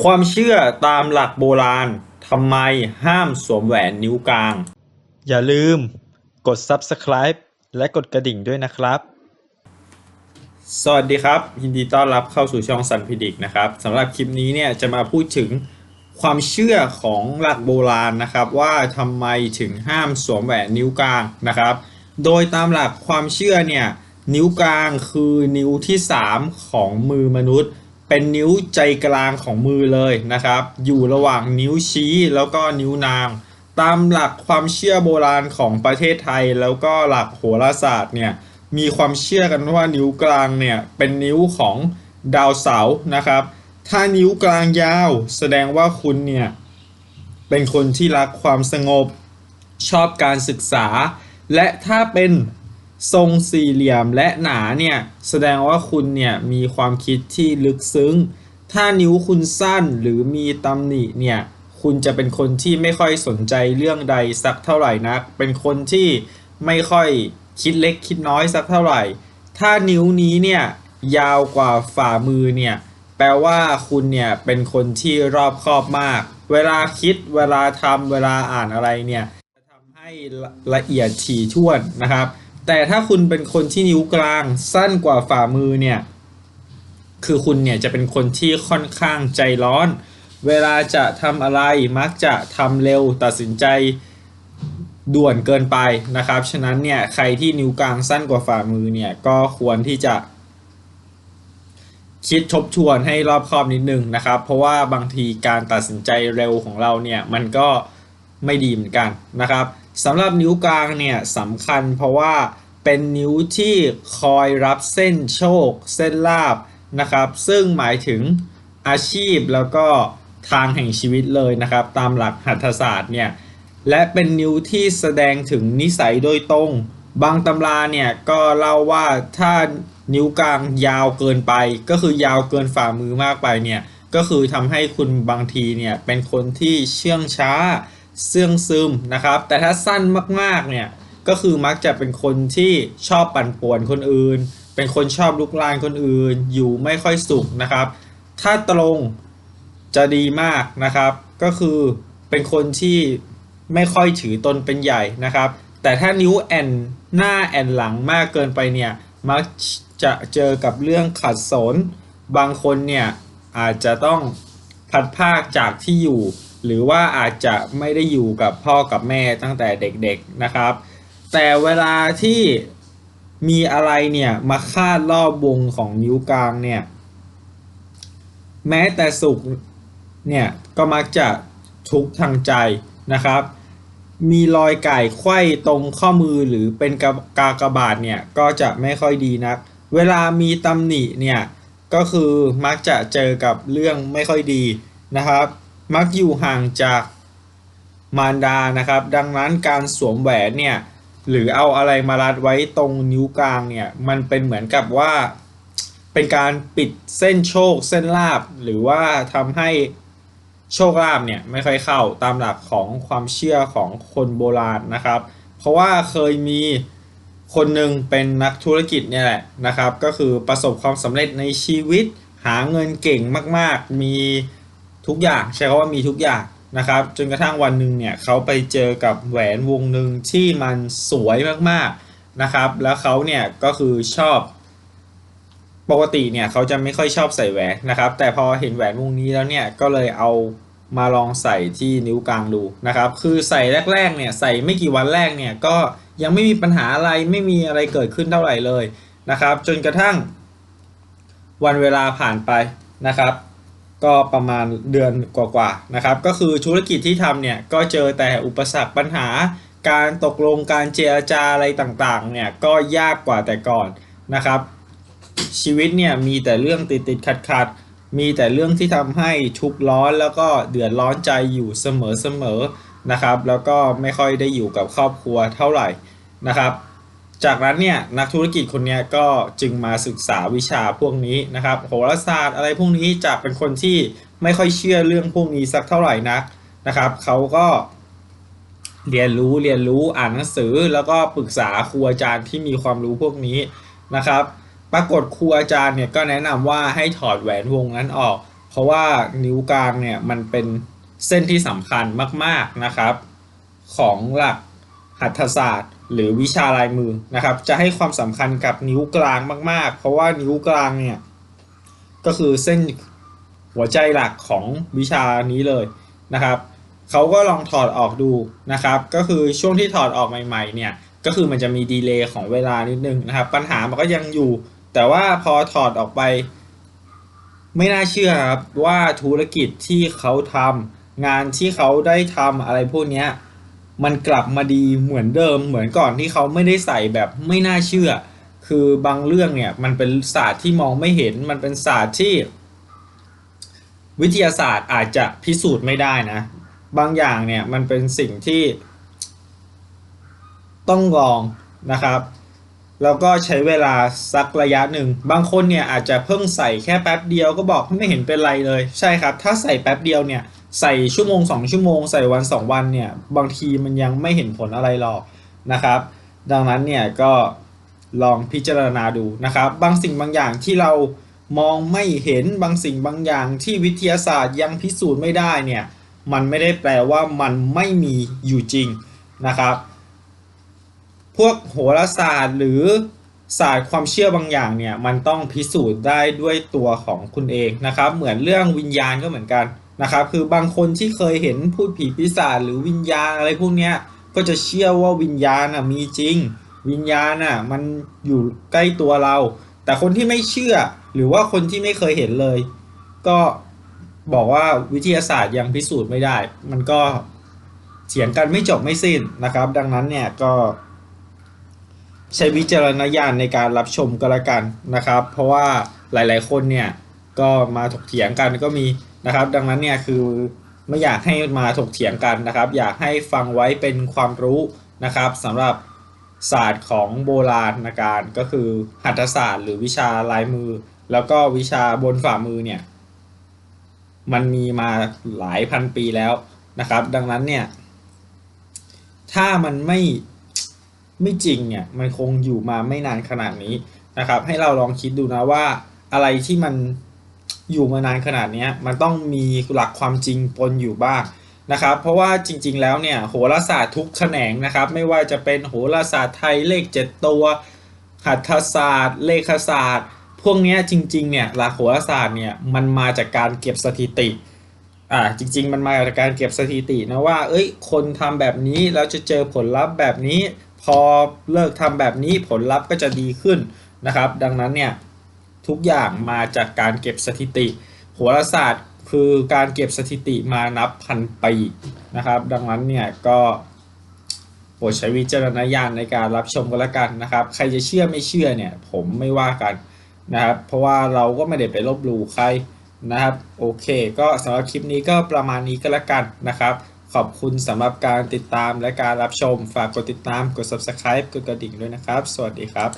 ความเชื่อตามหลักโบราณทำไมห้ามสวมแหวนนิ้วกลาง อย่าลืมกด Subscribe และกดกระดิ่งด้วยนะครับ สวัสดีครับ ยินดีต้อนรับเข้าสู่ช่องสันพิดิกนะครับสำหรับคลิปนี้เนี่ยจะมาพูดถึงความเชื่อของหลักโบราณนะครับ ว่าทำไมถึงห้ามสวมแหวนนิ้วกลางนะครับ โดยตามหลักความเชื่อเนี่ยนิ้วกลางคือนิ้วที่ 3 ของมือมนุษย์ เป็นนิ้วใจกลางของมือเลยนะครับ อยู่ระหว่างนิ้วชี้แล้วก็นิ้วนาง ตามหลักความเชื่อโบราณของประเทศไทย แล้วก็หลักโหราศาสตร์เนี่ยมีความเชื่อกันว่านิ้วกลางเนี่ยเป็นนิ้วของดาวเสาร์นะครับ ถ้านิ้วกลางยาวแสดงว่าคุณเนี่ยเป็นคนที่รักความสงบชอบการศึกษา และถ้าเป็น ทรงสี่เหลี่ยมและหนาเนี่ยแสดงว่าคุณเนี่ยมีความคิดที่ลึกซึ้ง ถ้านิ้วคุณสั้นหรือมีตำหนิเนี่ยคุณจะเป็นคนที่ไม่ค่อยสนใจเรื่องใดสักเท่าไหร่นัก เป็นคนที่ไม่ค่อยคิดเล็กคิดน้อยสักเท่าไหร่ ถ้านิ้วนี้เนี่ยยาวกว่าฝ่ามือเนี่ยแปลว่าคุณเนี่ยเป็นคนที่รอบคอบมาก เวลาคิดเวลาทำเวลาอ่านอะไรเนี่ยจะทำให้ละเอียดถี่ถ้วนนะครับ แต่ถ้าคุณเป็นคนที่นิ้วกลางสั้นกว่าฝ่ามือเนี่ย คือคุณเนี่ยจะเป็นคนที่ค่อนข้างใจร้อน เวลาจะทำอะไรมักจะทำเร็วตัดสินใจด่วนเกินไปนะครับ ฉะนั้นเนี่ยใครที่นิ้วกลางสั้นกว่าฝ่ามือเนี่ยก็ควรที่จะ คิดทบทวนให้รอบคอบนิดนึงนะครับ เพราะว่าบางทีการตัดสินใจเร็วของเราเนี่ยมันก็ไม่ดีเหมือนกันนะครับ สำหรับนิ้วกลางเนี่ยสำคัญเพราะว่าเป็นนิ้วที่คอยรับเส้นโชค เส้นลาบนะครับ ซึ่งหมายถึงอาชีพแล้วก็ทางแห่งชีวิตเลยนะครับ ตามหลักหัตถศาสตร์เนี่ยและเป็นนิ้วที่แสดงถึงนิสัยโดยตรง บางตำราเนี่ยก็เล่าว่าถ้านิ้วกลางยาวเกินไป ก็คือยาวเกินฝ่ามือมากไปเนี่ยก็คือทำให้คุณบางทีเนี่ยเป็นคนที่เชื่องช้า เสื่องซึมนะครับ แต่ถ้าสั้นมากๆเนี่ยก็คือมักจะเป็นคนที่ชอบปั่นป่วนคนอื่น เป็นคนชอบลุกลานคนอื่น อยู่ไม่ค่อยสุขนะครับ ถ้าตรงจะดีมากนะครับ ก็คือเป็นคนที่ไม่ค่อยถือตนเป็นใหญ่นะครับ แต่ถ้านิ้วแอนหน้าแอนหลังมากเกินไปเนี่ยมักจะเจอกับเรื่องขัดสน บางคนเนี่ยอาจจะต้องพัดภาคจากที่อยู่ หรือว่าอาจจะไม่ได้อยู่กับพ่อกับแม่ตั้งแต่เด็กๆนะครับ แต่เวลาที่มีอะไรเนี่ยมาคาดรอบวงของนิ้วกลางเนี่ยแม้แต่สุขเนี่ยก็มักจะทุกข์ทางใจนะครับ มีรอยไก่ไขว้ตรงข้อมือหรือเป็นกากากบาทเนี่ยก็จะไม่ค่อยดีนัก เวลามีตำหนิเนี่ยก็คือมักจะเจอกับเรื่องไม่ค่อยดีนะครับ มักอยู่ห่างจากมารดานะครับ ดังนั้นการสวมแหวนเนี่ยหรือเอาอะไรมารัดไว้ตรงนิ้วกลางเนี่ยมันเป็นเหมือนกับว่า เป็นการปิดเส้นโชคเส้นลาบ หรือว่าทำให้โชคลาภเนี่ยไม่ค่อยเข้าตามหลักของความเชื่อของคนโบราณนะครับ เพราะว่าเคยมีคนหนึ่งเป็นนักธุรกิจเนี่ยแหละนะครับ ก็คือประสบความสำเร็จในชีวิตหาเงินเก่งมาก ๆ มี ทุกอย่างใช้คำว่ามีทุกอย่างนะครับจนกระทั่งวันหนึ่งเนี่ยเขาไปเจอกับแหวนวงหนึ่งที่มันสวยมากๆนะครับ แล้วเขาเนี่ยก็คือชอบปกติเนี่ยเขาจะไม่ค่อยชอบใส่แหวนนะครับ แต่พอเห็นแหวนวงนี้แล้วเนี่ยก็เลยเอามาลองใส่ที่นิ้วกลางดูนะครับ คือใส่แรกๆเนี่ยใส่ไม่กี่วันแรกเนี่ยก็ยังไม่มีปัญหาอะไรไม่มีอะไรเกิดขึ้นเท่าไหร่เลยนะครับ จนกระทั่งวันเวลาผ่านไปนะครับ ก็ประมาณเดือนกว่าๆนะครับ ก็คือธุรกิจที่ทำเนี่ยก็เจอแต่อุปสรรคปัญหา การตกลงการเจรจาอะไรต่างๆเนี่ยก็ยากกว่าแต่ก่อนนะครับ ชีวิตเนี่ยมีแต่เรื่องติดติดขัดขัดๆมีแต่เรื่องที่ทำให้ทุกข์ร้อนแล้วก็เดือดร้อนใจอยู่เสมอๆนะครับ แล้วก็ไม่ค่อยได้อยู่กับครอบครัวเท่าไหร่นะครับ จากนั้นเนี่ยนักธุรกิจคนนี้ก็จึงมาศึกษาวิชาพวกนี้นะครับโหราศาสตร์อะไรพวกนี้จะเป็นคนที่ไม่ค่อยเชื่อเรื่องพวกนี้สักเท่าไหร่นักนะครับเขาก็เรียนรู้เรียนรู้อ่านหนังสือแล้วก็ปรึกษาครูอาจารย์ที่มีความรู้พวกนี้นะครับ ปรากฏครูอาจารย์เนี่ยก็แนะนำว่าให้ถอดแหวนวงนั้นออก เพราะว่านิ้วกลางเนี่ยมันเป็นเส้นที่สำคัญมากๆนะครับ ของหลักหัตถศาสตร์ หรือวิชาลายมือนะครับ จะให้ความสำคัญกับนิ้วกลางมาก ๆ เพราะว่านิ้วกลางเนี่ยก็คือเส้นหัวใจหลักของวิชานี้เลยนะครับเขาก็ลองถอดออกดูนะครับ ก็คือช่วงที่ถอดออกใหม่ ๆ เนี่ยก็คือมันจะมีดีเลย์ของเวลานิดนึงนะครับ ปัญหามันก็ยังอยู่ แต่ว่าพอถอดออกไป ไม่น่าเชื่อครับว่าธุรกิจที่เขาทำงานที่เขาได้ทำอะไรพวกเนี้ย มันกลับมาดีเหมือนเดิม เหมือนก่อนที่เขาไม่ได้ใส่แบบไม่น่าเชื่อ คือบางเรื่องเนี่ยมันเป็นศาสตร์ที่มองไม่เห็น มันเป็นศาสตร์ที่ วิทยาศาสตร์อาจจะพิสูจน์ไม่ได้นะ บางอย่างเนี่ยมันเป็นสิ่งที่ ต้องลองนะครับ แล้วก็ใช้เวลาสักระยะหนึ่ง บางคนเนี่ยอาจจะเพิ่งใส่แค่แป๊บเดียวก็บอกไม่เห็นเป็นไรเลย ใช่ครับ ถ้าใส่แป๊บเดียวเนี่ยใส่ชั่วโมงสองชั่วโมง ใส่วันสองวันเนี่ยบางทีมันยังไม่เห็นผลอะไรหรอกนะครับ ดังนั้นเนี่ยก็ลองพิจารณาดูนะครับ บางสิ่งบางอย่างที่เรามองไม่เห็นบางสิ่งบางอย่างที่วิทยาศาสตร์ยังพิสูจน์ไม่ได้เนี่ยมันไม่ได้แปลว่ามันไม่มีอยู่จริงนะครับ พวกโหราศาสตร์หรือศาสตร์ความเชื่อบางอย่างเนี่ยมันต้องพิสูจน์ได้ด้วยตัวของคุณเองนะครับ เหมือนเรื่องวิญญาณก็เหมือนกันนะครับคือบางคนที่เคยเห็นพูดผีปีศาจหรือวิญญาณอะไรพวกเนี้ยก็จะเชื่อว่าวิญญาณอะมีจริง วิญญาณอะมันอยู่ใกล้ตัวเรา แต่คนที่ไม่เชื่อ หรือว่าคนที่ไม่เคยเห็นเลย ก็บอกว่าวิทยาศาสตร์ยังพิสูจน์ไม่ได้ มันก็เถียงกันไม่จบไม่สิ้นนะครับ ดังนั้นเนี่ยก็ ใช้วิจารณญาณในการรับชมก็แล้วกันนะครับ เพราะว่าหลายๆคนเนี่ยก็มาถกเถียงกันก็มีนะครับ ดังนั้นเนี่ยคือไม่อยากให้มาถกเถียงกันนะครับ อยากให้ฟังไว้เป็นความรู้นะครับสำหรับศาสตร์ของโบราณการก็คือหัตถศาสตร์ หรือวิชาลายมือ แล้วก็วิชาบนฝ่ามือเนี่ยมันมีมาหลายพันปีแล้วนะครับ ดังนั้นเนี่ยถ้ามันไม่ ไม่จริงเนี่ยมันคงอยู่มาไม่นานขนาดนี้นะครับ ให้เราลองคิดดูนะว่าอะไรที่มันอยู่มานานขนาดนี้มันต้องมีหลักความจริงปนอยู่บ้างนะครับ เพราะว่าจริง ๆ แล้วเนี่ยโหราศาสตร์ทุกแขนงนะครับ ไม่ว่าจะเป็นโหราศาสตร์ไทยเลขเจ็ดตัวหัตถศาสตร์ เลขศาสตร์ พวกนี้จริง ๆ เนี่ยหลักโหราศาสตร์เนี่ยมันมาจากการเก็บสถิติอ่าจริง ๆ มันมาจากการเก็บสถิตินะว่า เอ้ย คนทำแบบนี้แล้วจะเจอผลลัพธ์แบบนี้ พอเลิกทำแบบนี้ผลลัพธ์ก็จะดีขึ้นนะครับ ดังนั้นเนี่ยทุกอย่างมาจากการเก็บสถิติโหราศาสตร์คือการเก็บสถิติมานับพันปีนะครับ ดังนั้นเนี่ยก็โปรดใช้วิจารณญาณในการรับชมกันละกันนะครับ ใครจะเชื่อไม่เชื่อเนี่ยผมไม่ว่ากันนะครับ เพราะว่าเราก็ไม่ได้ไปลบหลู่ใครนะครับ โอเค ก็สำหรับคลิปนี้ก็ประมาณนี้ก็แล้วกันนะครับ ขอบคุณสำหรับการติดตามและการรับชม ฝากกดติดตาม กด subscribe กดกระดิ่งด้วยนะครับ สวัสดีครับ